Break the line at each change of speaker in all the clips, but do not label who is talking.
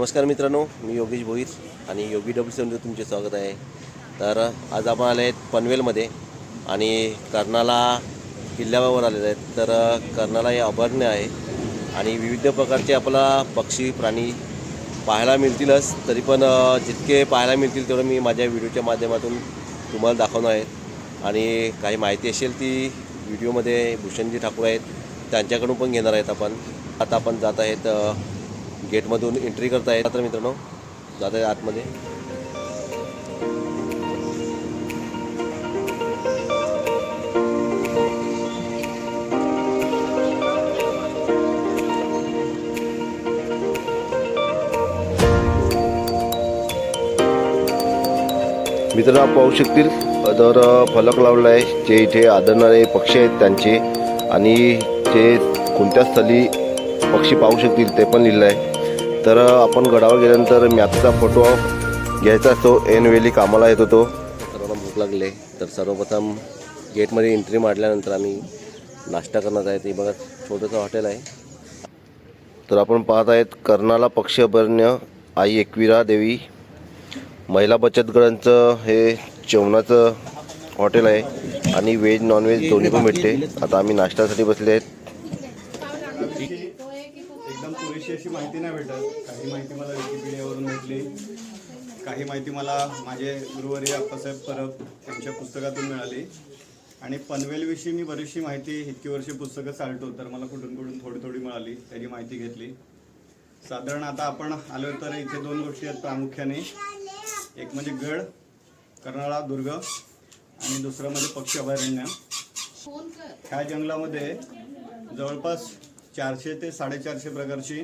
नमस्कार मित्रांनो मी योगेश भोईर आणि योगी डब्ल्यू सेवनमध्ये तुमचे स्वागत आहे. तर आज आपण आले आहेत पनवेलमध्ये आणि कर्नाला किल्ल्यावर आलेले आहेत. तर कर्नाला हे अभयारण्य आहे आणि विविध प्रकारचे आपला पक्षी प्राणी पाहायला मिळतीलच. तरी पण जितके पाहायला मिळतील तेवढं मी माझ्या व्हिडिओच्या माध्यमातून तुम्हाला दाखवणार आहे. आणि काही माहिती असेल ती व्हिडिओमध्ये भूषणजी ठाकूर आहेत. त्यांच्याकडून पण घेणार आहेत आपण. आता आपण जात आहेत गेटमधून एंट्री करता येत तर मित्रांनो जात आहे आतमध्ये. मित्रांनो पाहू शकतील तर फलक लावला आहे. जे इथे आदरणारे पक्षी आहेत त्यांचे आणि ते कोणत्या स्थली पक्षी पाहू शकतील ते पण लिहिलं आहे. तर आपण गडावर गेल्यानंतर मॅपचा फोटो घ्यायचा असतो. ऐन वेळी कामाला येत होतो. सर्वांना भूक लागले. तर सर्वप्रथम गेटमध्ये एंट्री मारल्यानंतर आम्ही नाश्ता करण्यात आहे. ते बघा छोटंसं हॉटेल आहे. तर आपण पाहत आहेत कर्नाला पक्षी अभयारण्य आई एकविरा देवी. महिला बचत गटांचं हे जेवणाचं हॉटेल आहे. आणि व्हेज नॉनव्हेज दोन्ही पण भेटते. आता आम्ही नाश्त्यासाठी बसले आहेत
एकदम पुरेशी अशी माहिती नाही भेटत. काही माहिती मला विकिपीडियावरून भेटली. काही माहिती मला माझे गुरुवारी अप्पासाहेब परब यांच्या पुस्तकातून मिळाली. आणि पनवेलविषयी मी बरीचशी माहिती इतकी वर्षी पुस्तकं चालतो तर मला कुठून कुठून थोडी थोडी मिळाली त्याची माहिती घेतली. साधारण आता आपण आलो तर इथे दोन गोष्टी आहेत प्रामुख्याने. एक म्हणजे गड कर्नाळा दुर्ग आणि दुसरं म्हणजे पक्षी अभयारण्य. ह्या जंगलामध्ये जवळपास चारशे ते साडेचारशे प्रकारची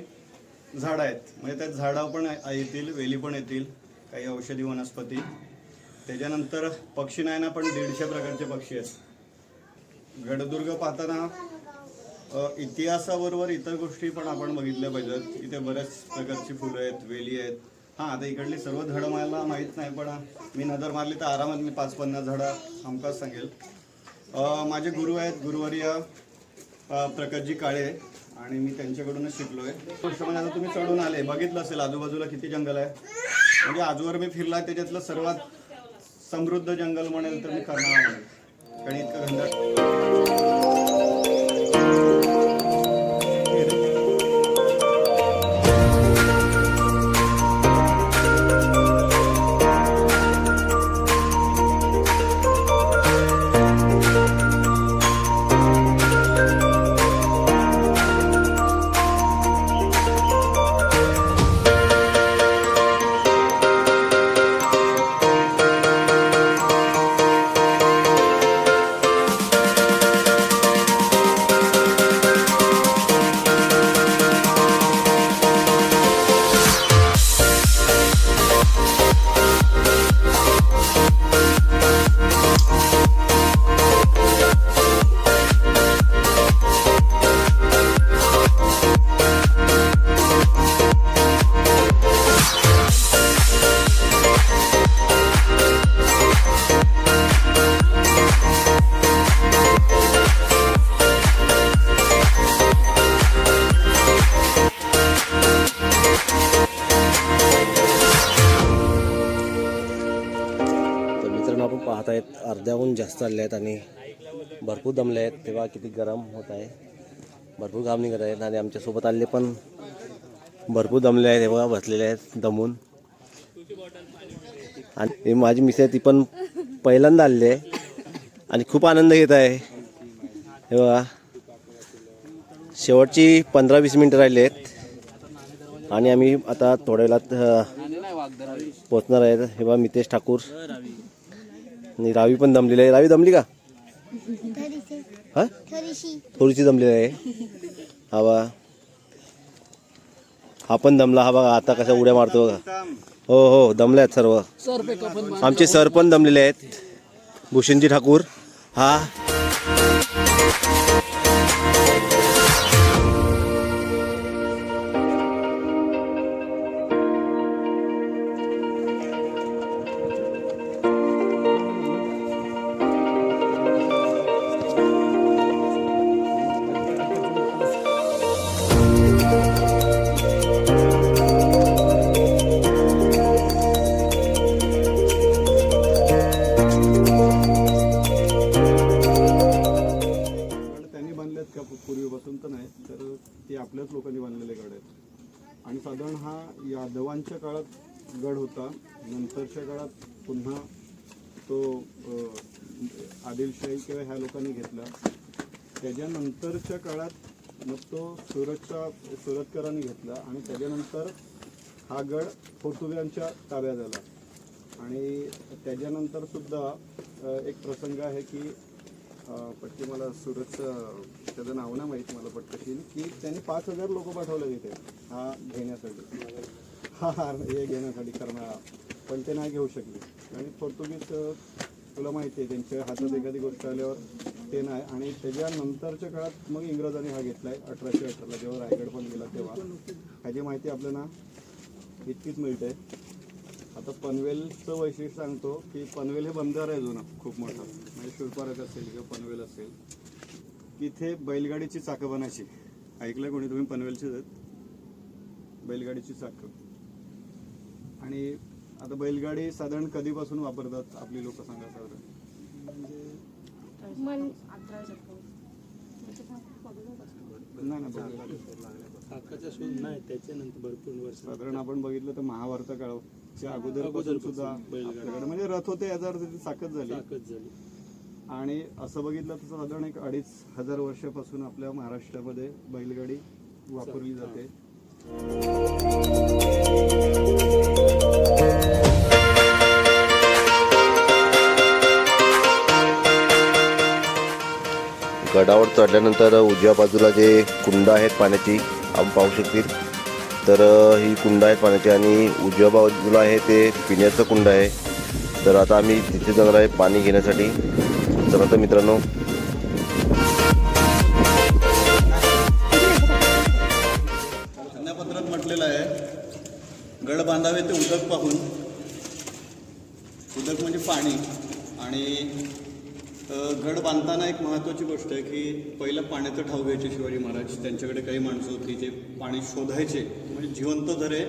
झाडं आहेत. म्हणजे त्यात झाडं पण येतील वेली पण येतील काही औषधी वनस्पती. त्याच्यानंतर पक्षी नाही ना पण दीडशे प्रकारचे पक्षी आहेत. गडदुर्ग पाहताना इतिहासाबरोबर इतर गोष्टी पण आपण बघितल्या पाहिजेत. इथे बऱ्याच प्रकारची फुलं आहेत वेली आहेत. हां आता इकडली सर्व झाडं मला माहीत नाही पण मी नजर मारली तर आरामात मी पाच पन्नास झाडं हमखास सांगेल. माझे गुरु आहेत गुरुवर्य प्रकाशजी काळे. आणि मी त्यांच्याकडूनच शिकलो आहे गोष्ट म्हणजे आता तुम्ही चढून आले बघितलं असेल आजूबाजूला किती जंगल आहे. म्हणजे आजवर मी फिरला त्याच्यातलं सर्वात समृद्ध जंगल म्हणेल तर मी करणार म्हणेल. कारण इतकं घनदाट?
चालले आहेत आणि भरपूर दमले आहेत. तेव्हा किती गरम होत आहे. भरपूर घाम निघत आहेत आणि आमच्यासोबत आले पण भरपूर दमले आहेत. तेव्हा बसलेले आहेत दमून. आणि हे माझी मिस आहे ती पण पहिल्यांदा आलेली आहे. आणि खूप आनंद घेत आहे. हे बघा शेवटची पंधरा वीस मिनटं राहिली आहेत. आणि आम्ही आता थोड्या वेळात पोचणार आहेत. हे बघा मितेश ठाकूर. आणि रावी पण दमलेली आहे. रावी दमली का? हा? थोडीशी. दमलेली आहे. हा बा. हा पण दमला. हा बघा आता कशा उड्या मारतो बघा. हो हो दमले आहेत सर्व आमचे सर पण दमलेले आहेत. भूषणजी ठाकूर. हा.
आणि साधारण हा यादवांच्या काळात गड होता. नंतरच्या काळात पुन्हा तो आदिलशाही किंवा ह्या लोकांनी घेतला. त्याच्यानंतरच्या काळात मग तो सुरतचा सुरतकरांनी घेतला आणि त्याच्यानंतर हा गड पोर्तुगीजांच्या ताब्यात आला. आणि त्याच्यानंतर सुद्धा एक प्रसंग आहे की अ, पट्टी मला सुरतचं त्याचं नाव नाही माहीत मला पटकशील की त्यांनी पाच हजार लोक पाठवले तिथे हा घेण्यासाठी. हा हा हे घेण्यासाठी करणारा. पण ते नाही घेऊ शकले. आणि पोर्तुगीज तुला माहिती आहे त्यांच्या हातात एखादी गोष्ट आल्यावर ते नाही. आणि त्याच्यानंतरच्या काळात मग इंग्रजांनी हा घेतलाय अठराशे अठराला जेव्हा रायगड पण गेला तेव्हा. ह्याची माहिती आपल्याला इतकीच मिळते. आता पनवेलचं वैशिष्ट्य सांगतो की पनवेल हे बंदर आहे जुनं खूप मोठं. म्हणजे शिवपारक असेल किंवा पनवेल असेल. तिथे बैलगाडीची चाकं बनायची. ऐकलं कोणी? तुम्ही पनवेलचेच आहेत. बैलगाडीची चाकं. आणि आता बैलगाडी साधारण कधीपासून वापरतात आपली लोक सांगा साधारण? नाही
त्याच्यानंतर भरपूर वर्ष
साधारण आपण बघितलं तर महाभारत काळाच्या अगोदर सुद्धा. आपल्याकडे म्हणजे रथ होते याचा अर्थ ताकद झाली. आणि असं बघितलं तर साधारण एक अडीच हजार वर्षापासून आपल्या महाराष्ट्रामध्ये बैलगाडी वापरली जाते.
गडावर चढल्यानंतर उजव्या बाजूला जे कुंड आहेत पाण्याची आपण पाहू शकतील. तर ही कुंड आहेत पाण्याची आणि उजव्या बाजूला आहे ते पिण्याचं कुंड आहे. तर आता आम्ही तिथे जाणार आहे पाणी घेण्यासाठी. चला तर मित्रांनो
घटनापत्रात म्हटलेलं आहे गड बांधावे ते उदक पाहून. उदक म्हणजे पाणी आणि गड बांधताना एक महत्त्वाची गोष्ट आहे की पहिलं पाण्याचं ठाव घ्यायचे शिवाजी महाराज. त्यांच्याकडे काही माणसं होती जे पाणी शोधायचे. म्हणजे जिवंत झरे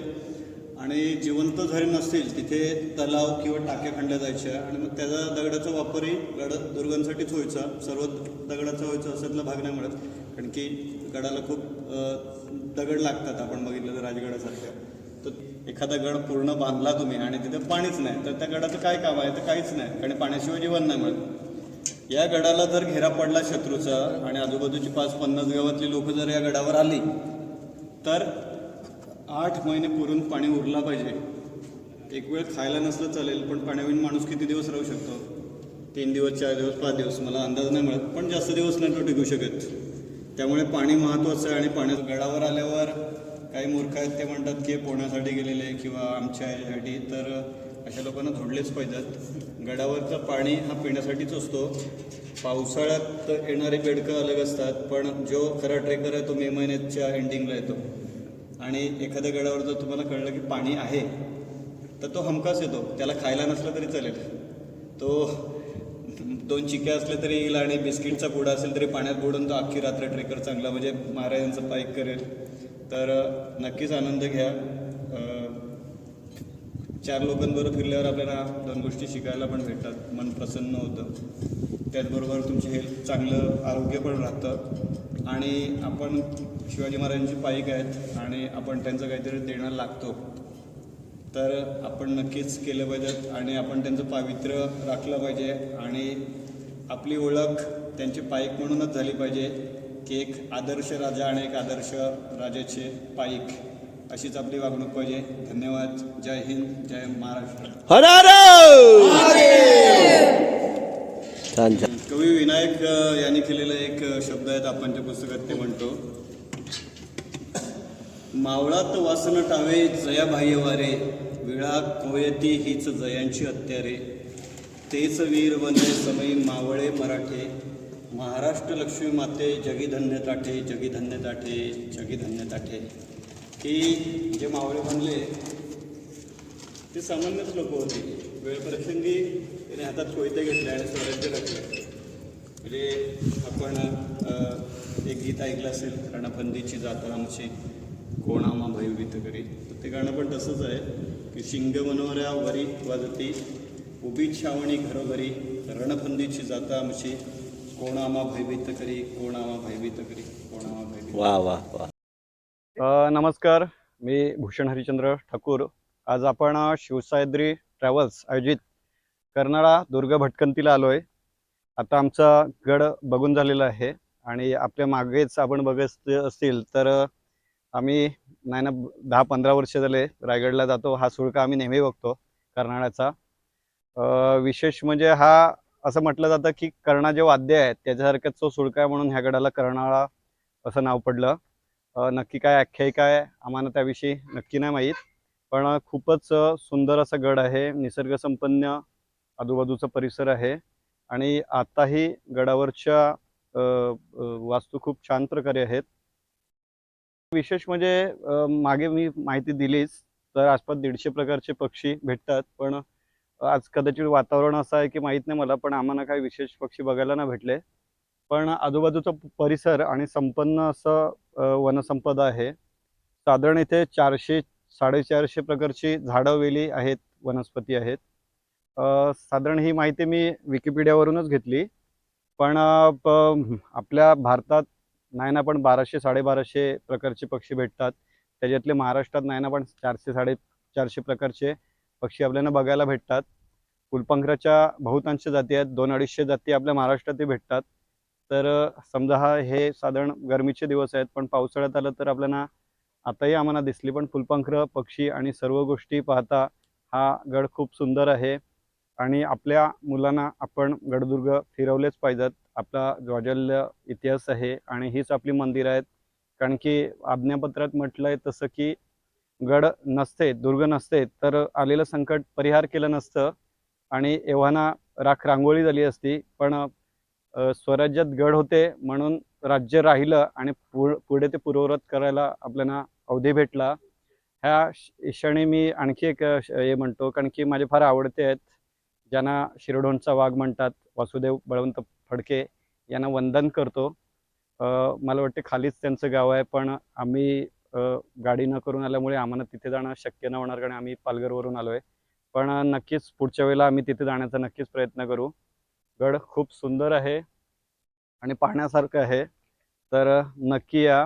आणि जिवंत झरे नसतील तिथे तलाव किंवा टाक्या खंडल्या जायच्या आणि मग त्याचा दगडाचा वापरही गड दुर्गांसाठीच व्हायचा. सर्व दगडाचा व्हायचा असातला भाग नाही मिळत. कारण की गडाला खूप दगड लागतात. आपण बघितलं तर राजगडासारख्या तर एखादा गड पूर्ण बांधला तुम्ही आणि तिथे पाणीच नाही तर त्या गडाचं काय काम आहे? तर काहीच नाही. कारण पाण्याशिवाय जीवन नाही मिळत. या गडाला जर घेरा पडला शत्रूचा आणि आजूबाजूची पाच पन्नास गावातली लोक जर या गडावर आली तर आठ महिने पुरून पाणी उरला पाहिजे. एक वेळ खायला नसलं चालेल पण पाण्याविन माणूस किती दिवस राहू शकतो? तीन दिवस चार दिवस पाच दिवस मला अंदाज नाही मिळत पण जास्त दिवस नाही तो टिकू शकत. त्यामुळे पाणी महत्त्वाचं आहे आणि पाण्यात गडावर आल्यावर काही मूर्ख आहेत ते म्हणतात की पोहण्यासाठी गेलेले किंवा आमच्या ह्याच्यासाठी तर अशा लोकांना धोडलेच पाहिजेत. गडावरचं पाणी हा पिण्यासाठीच असतो. पावसाळ्यात येणारी बेडकं अलग असतात पण जो खरा ट्रेकर आहे तो मे महिन्याच्या एंडिंगला येतो. आणि एखाद्या गडावर जर तुम्हाला कळलं की पाणी आहे तर तो हमखास येतो. त्याला खायला नसलं तरी चालेल. तो दोन चिक्या असल्या तरी येईल आणि बिस्किटचा पुडा असेल तरी पाण्यात बुडून तो अख्खी रात्र ट्रेकर चांगला म्हणजे महाराजांचं पाईक करेल. तर नक्कीच आनंद घ्या. चार लोकांबरोबर फिरल्यावर आपल्याला दोन गोष्टी शिकायला पण भेटतात. मन प्रसन्न होतं. त्याचबरोबर तुमचे हेल्थ चांगलं आरोग्य पण राहतं. आणि आपण शिवाजी महाराजांची पाईक आहेत आणि आपण त्यांचं काहीतरी देणं लागतो. तर आपण नक्कीच केलं पाहिजे आणि आपण त्यांचं पावित्र्य राखलं पाहिजे आणि आपली ओळख त्यांची पाईक म्हणूनच झाली पाहिजे की एक आदर्श राजा आणि एक आदर्श राजाचे पाईक अशीच आपली वागणूक पाहिजे. धन्यवाद. जय हिंद जय महाराष्ट्र. कवी विनायक यांनी केलेला एक शब्द आहेत आपणच्या पुस्तकात ते म्हणतो. मावळात वासन टावे जया बाह्य वारे. विळा कोयती हीच जयांची हत्यारे तेच वीर वंदे समयी मावळे मराठे. महाराष्ट्र लक्ष्मी माते जगी धन्य ताठे जगी धन्य ताठे जगी धन्य ताठे. की जे मावळे बनले ते सामान्यच लोक होते. वेळप्रसंगी त्याने हातात कोयते घेतले आणि स्वराज्य टाकले. म्हणजे आपण एक गीत ऐकलं असेल रणफंदीची जाता आमची कोण भयभीत करी. तर ते गाणं पण तसंच आहे की शिंग मनोऱ्या वरी वाजती उभी छावणी घरोघरी रणफंदीची जाता आमची कोणामा भयभीत करी कोणामा भयभीत करी कोणामा भयभीत
वा वा वा.
नमस्कार. मी भूषण हरिचंद्र ठाकूर. आज आपण शिवसायद्री ट्रॅव्हल्स आयोजित कर्नाळा दुर्ग भटकंतीला आलो आहे आता आमचा गड बघून झालेला आहे आणि आपल्या मागेच आपण बघत असतील तर आम्ही नाही ना दहा पंधरा वर्ष झाले रायगडला जातो. हा सुळका आम्ही नेहमी बघतो कर्नाळ्याचा विशेष म्हणजे हा असं म्हटलं जातं की कर्णा जे वाद्य आहे त्याच्यासारखंच तो सुळका आहे म्हणून ह्या गडाला कर्नाळा असं नाव पडलं. नक्की काय आख्यायिका आहे आम्हाला त्याविषयी नक्की नाही माहीत. पण खूपच सुंदर असा गड आहे. निसर्गसंपन्न आजूबाजूचा परिसर आहे. आणि आताही गडावरच्या वास्तू खूप छान प्रकारे आहेत. विशेष म्हणजे मागे मी माहिती दिलीच तर आसपास दीडशे प्रकारचे पक्षी भेटतात. पण आज कदाचित वातावरण असं आहे की माहीत नाही मला पण आम्हाला काही विशेष पक्षी बघायला ना भेटले. पण आजूबाजूचा परिसर आणि संपन्न असं वनसंपदा आहे. साधारण इथे चारशे साडेचारशे प्रकारची झाडं वेली आहेत वनस्पती आहेत. साधारण ही माहिती मी विकिपीडियावरूनच घेतली. पण आपल्या भारतात नाही ना पण बाराशे साडेबाराशे प्रकारचे पक्षी भेटतात. त्याच्यातले महाराष्ट्रात नाही ना पण चारशे साडे चारशे प्रकारचे पक्षी आपल्याला बघायला भेटतात. फुलपंखराच्या बहुतांश जाती आहेत दोन अडीचशे जाती आपल्या महाराष्ट्रातही भेटतात. तर समजा हा हे साधारण गरमीचे दिवस आहेत पण पावसाळ्यात आलं तर आपल्याला आताही आम्हाला दिसली पण फुलपाखरं पक्षी आणि सर्व गोष्टी पाहता हा गड खूप सुंदर आहे आणि आपल्या मुलांना आपण गडदुर्ग फिरवलेच पाहिजेत. आपला ज्वाजल्य इतिहास आहे आणि हीच आपली मंदिरं आहेत. कारण की आज्ञापत्रात म्हटलंय तसं की गड नसते दुर्ग नसते तर आलेलं संकट परिहार केलं नसतं आणि एव्हाना राख रांगोळी झाली असती. पण स्वराज्यात गड होते म्हणून राज्य राहिलं आणि पु पुढे ते पूर्ववत करायला आपल्याला अवधी भेटला. ह्या क्षणी मी आणखी एक श- हे म्हणतो कारण की माझे फार आवडते आहेत ज्यांना शिरोडोंचा वाघ म्हणतात वासुदेव बळवंत फडके यांना वंदन करतो. मला वाटते खालीच त्यांचं गाव आहे पण आम्ही गाडी न करून आल्यामुळे आम्हाला तिथे जाणं शक्य न होणार कारण आम्ही पालघरवरून आलो आहे पण नक्कीच पुढच्या वेळेला आम्ही तिथे जाण्याचा नक्कीच प्रयत्न करू. गड खूप सुंदर आहे आणि पाहण्यासारखं आहे. तर नक्की या.